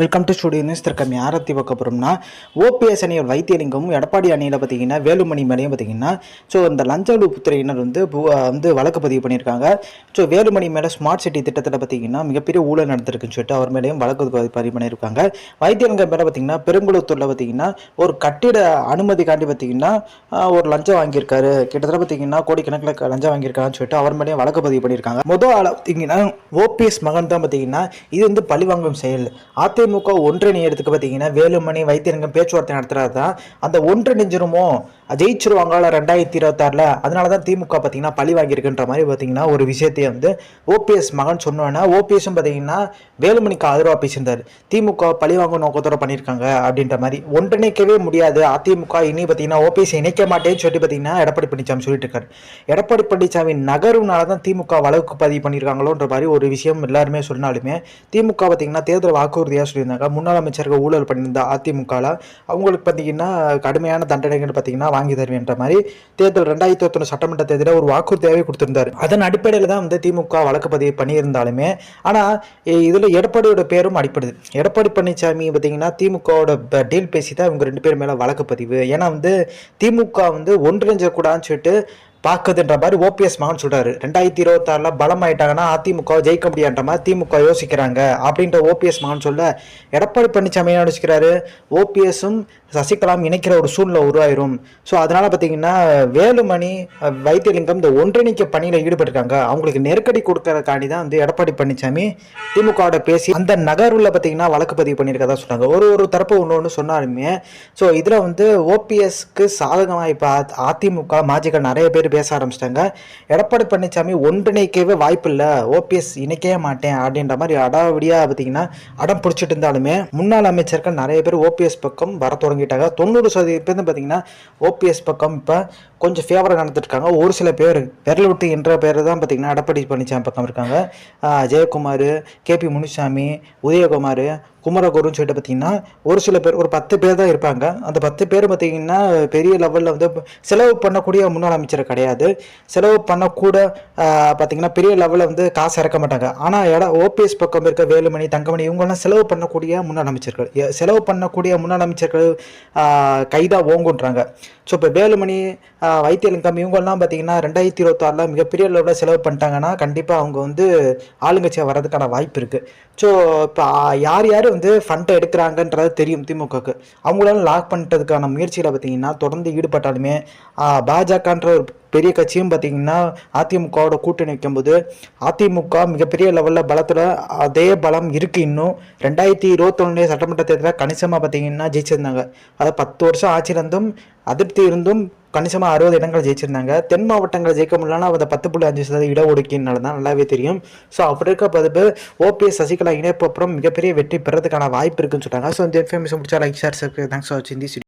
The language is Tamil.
வெல்கம் டு ஸ்டுடியோ நியூஸ் திருக்கம் யாரை பார்க்க போகிறோம்னா ஓபிஎஸ் அணியர் வைத்தியலிங்கமும் எடப்பாடி அணியில் பார்த்தீங்கன்னா வேலுமணி மேலேயும் பார்த்தீங்கன்னா ஸோ இந்த லஞ்ச ஒழிப்புத்துறையினர் வந்து வந்து வழக்கு பதிவு பண்ணியிருக்காங்க. ஸோ வேலுமணி மேலே ஸ்மார்ட் சிட்டி திட்டத்தில் பார்த்தீங்கன்னா மிகப்பெரிய ஊழல் நடந்திருக்குன்னு சொல்லிட்டு அவர் மேலேயும் வழக்கு பதிவு பண்ணியிருக்காங்க. வைத்தியலிங்கம் மேலே பார்த்தீங்கன்னா பெருங்குளத்தூரில் பார்த்தீங்கன்னா ஒரு கட்டிட அனுமதிக்காண்டி பார்த்தீங்கன்னா ஒரு லஞ்சம் வாங்கியிருக்காரு. கிட்டத்தட்ட பார்த்தீங்கன்னா கோடிக்கணக்கில் லஞ்சம் வாங்கியிருக்காருன்னு சொல்லிட்டு அவர் மேலேயும் வழக்கு பதிவு பண்ணியிருக்காங்க. முதல் ஆள் பார்த்தீங்கன்னா ஓபிஎஸ் மகன் தான் பார்த்தீங்கன்னா இது வந்து பழிவாங்கும் செயல். அதிமுக ஒன்றிணையத்துக்கு பார்த்தீங்கன்னா வேலுமணி வைத்தியரங்கம் பேச்சுவார்த்தை நடத்துறது தான் அந்த ஒன்றிணைஞ்சிருமோ? ஜெயிச்சிருவாங்களா ரெண்டாயிரத்தி இருபத்தாறில்? அதனால தான் திமுக பார்த்தீங்கன்னா பழி வாங்கியிருக்குன்ற மாதிரி பார்த்தீங்கன்னா ஒரு விஷயத்தையே வந்து ஓபிஎஸ் மகன் சொன்னோன்னா ஓபிஎஸும் பார்த்தீங்கன்னா வேலுமணிக்கு ஆதரவாக பேசியிருந்தார். திமுக பழி வாங்கும் நோக்கத்தோட பண்ணியிருக்காங்க அப்படின்ற மாதிரி. ஒன்றிணைக்கவே முடியாது. அதிமுக இனி பார்த்தீங்கன்னா ஓபிஎஸ் இணைக்க மாட்டேன்னு சொல்லிட்டு பார்த்தீங்கன்னா எடப்பாடி பழனிசாமி சொல்லிட்டு இருக்காரு எடப்பாடி பழனிசாமி நகருனால தான் திமுக வழக்கு பதிவு பண்ணியிருக்காங்களோன்ற மாதிரி ஒரு விஷயம் எல்லாருமே சொன்னாலுமே திமுக பார்த்தீங்கன்னா தேர்தல் வாக்குறுதியாக சொல்லியிருந்தாங்க. முன்னாள் அமைச்சர்கள் ஊழல் பண்ணியிருந்த அதிமுகவில் அவங்களுக்கு பார்த்தீங்கன்னா கடுமையான தண்டனைகள் பார்த்தீங்கன்னா வாங்கி தருவேன்ற மாதிரி தேர்தல் ரெண்டாயிரத்தி ஒருத்தொன்று சட்டமன்ற தேர்தலில் ஒரு வாக்குறுதியாகவே கொடுத்துருந்தார். அதன் அடிப்படையில் தான் வந்து திமுக வழக்கு பதிவு பண்ணியிருந்தாலுமே ஆனால் இதில் எடப்பாடியோட பேரும் அடிப்படுது எடப்பாடி பழனிசாமி பார்த்தீங்கன்னா திமுகவோட டீல் பேசி தான் இவங்க ரெண்டு பேர் மேலே வழக்கு பதிவு. ஏன்னா வந்து திமுக வந்து ஒன்றிணைஞ்சக்கூடாதுன்னு சொல்லிட்டு பார்க்குதுன்ற மாதிரி ஓபிஎஸ் மகன் சொல்றாரு. ரெண்டாயிரத்தி இருபத்தாறுல பலம் ஆயிட்டாங்கன்னா அதிமுக ஜெயிக்க முடியான்ற மாதிரி திமுக யோசிக்கிறாங்க அப்படின்ற ஓபிஎஸ் மகன் சொல்ல எடப்பாடி பழனிசாமி என்ன யோசிக்கிறாரு ஓபிஎஸும் சசிகலாம் இணைக்கிற ஒரு சூழ்நிலை உருவாயிரும். ஸோ அதனால பார்த்தீங்கன்னா வேலுமணி வைத்தியலிங்கம் இந்த ஒன்றிணைக்க பணியில் ஈடுபட்டிருக்காங்க. அவங்களுக்கு நெருக்கடி கொடுக்கறதுக்காண்டி தான் வந்து எடப்பாடி பழனிசாமி திமுகவோட பேசி அந்த நகரில் பார்த்தீங்கன்னா வழக்கு பதிவு பண்ணியிருக்கதா சொன்னாங்க. ஒரு ஒரு தரப்பு ஒன்று ஒன்று சொன்னாலுமே ஸோ இதில் வந்து ஓபிஎஸ்க்கு சாதகமாக இப்போ அதிமுக மாஜிகள் நிறைய பேர் பேச ஆரம்பிச்சிட்டாங்க. எடப்பாடி பழனிசாமி ஒன்றிணைக்கவே வாய்ப்பில்லை. ஓபிஎஸ் இணைக்கவே மாட்டேன் அப்படின்ற மாதிரி அடாவடியாக பார்த்தீங்கன்னா அடம் பிடிச்சிட்டு இருந்தாலுமே முன்னாள் அமைச்சர்கள் நிறைய பேர் ஓபிஎஸ் பக்கம் வர தொடங்கிட்டாங்க. தொண்ணூறு சதவீதம் பேர் பார்த்தீங்கன்னா ஓபிஎஸ் பக்கம் இப்போ கொஞ்சம் ஃபேவராக நடந்துட்டு இருக்காங்க ஒரு சில பேர் விரல் விட்டு என்ற பேர் தான் பார்த்தீங்கன்னா எடப்பாடி பழனிசாமி பக்கம் இருக்காங்க. ஜெயக்குமார் கே கேபி முனுசாமி உதயகுமார் குமரகுருன்னு சொல்லிட்டு பார்த்தீங்கன்னா ஒரு சில பேர் ஒரு பத்து பேர் தான் இருப்பாங்க. அந்த பத்து பேர் பார்த்தீங்கன்னா பெரிய லெவலில் வந்து செலவு பண்ணக்கூடிய முன்னாள் அமைச்சர் கிடையாது. செலவு பண்ணக்கூட பார்த்திங்கன்னா பார்த்தீங்கன்னா பெரிய லெவலில் வந்து காசு இறக்க மாட்டாங்க. ஆனால் இடம் ஓபிஎஸ் பக்கம் இருக்க வேலுமணி தங்கமணி இவங்கெல்லாம் செலவு பண்ணக்கூடிய முன்னாள் அமைச்சர்கள். செலவு பண்ணக்கூடிய முன்னாள் அமைச்சர்கள் கைதாக ஓங்குன்றாங்க. ஸோ இப்போ வேலுமணி வைத்தியலிங்கம் இவங்கெல்லாம் பார்த்தீங்கன்னா ரெண்டாயிரத்தி இருபத்தாறில் மிகப்பெரிய லெவலில் செலவு பண்ணிட்டாங்கன்னா கண்டிப்பாக அவங்க வந்து ஆளுங்கட்சியாக வர்றதுக்கான வாய்ப்பு இருக்குது ஸோ இப்போ யார் யார் வந்து ஃபண்டை எடுக்கிறாங்கன்றது தெரியும் திமுகவுக்கு அவங்களால லாக் பண்ணுறதுக்கான முயற்சியில் பார்த்தீங்கன்னா தொடர்ந்து ஈடுபட்டாலுமே பாஜகன்ற ஒரு பெரிய கட்சியும் பார்த்தீங்கன்னா அதிமுகவோட கூட்டணி வைக்கும்போது அதிமுக மிகப்பெரிய லெவலில் பலத்தில் அதே பலம் இருக்குது இன்னும். ரெண்டாயிரத்தி இருபத்தொன்னு சட்டமன்ற தேர்தலில் கணிசமாக பார்த்தீங்கன்னா ஜெயிச்சிருந்தாங்க. அது பத்து வருஷம் ஆட்சியிலிருந்தும் அதிருப்தி இருந்தும் கணிசமாக அறுபது இடங்கள் ஜெயிச்சிருந்தாங்க. தென் மாவட்டங்கள் ஜெயிக்க முடியலன்னா அந்த பத்து புள்ளி அஞ்சு சதவீத இடஒதுக்கீடுனால தான் நல்லாவே தெரியும். ஸோ அப்படி இருக்க பதிவு ஓபிஎஸ் சசிகலா இணைப்பு அப்புறம் மிகப்பெரிய வெற்றி பெறதுக்கான வாய்ப்பு இருக்குன்னு சொல்லிட்டாங்க ஸோ இந்த இன்ஃபர்மேஷன் முடிச்சா லைக் ஷேர் தேங்க்ஸ் ஃபார் வாட்சிங் திஸ்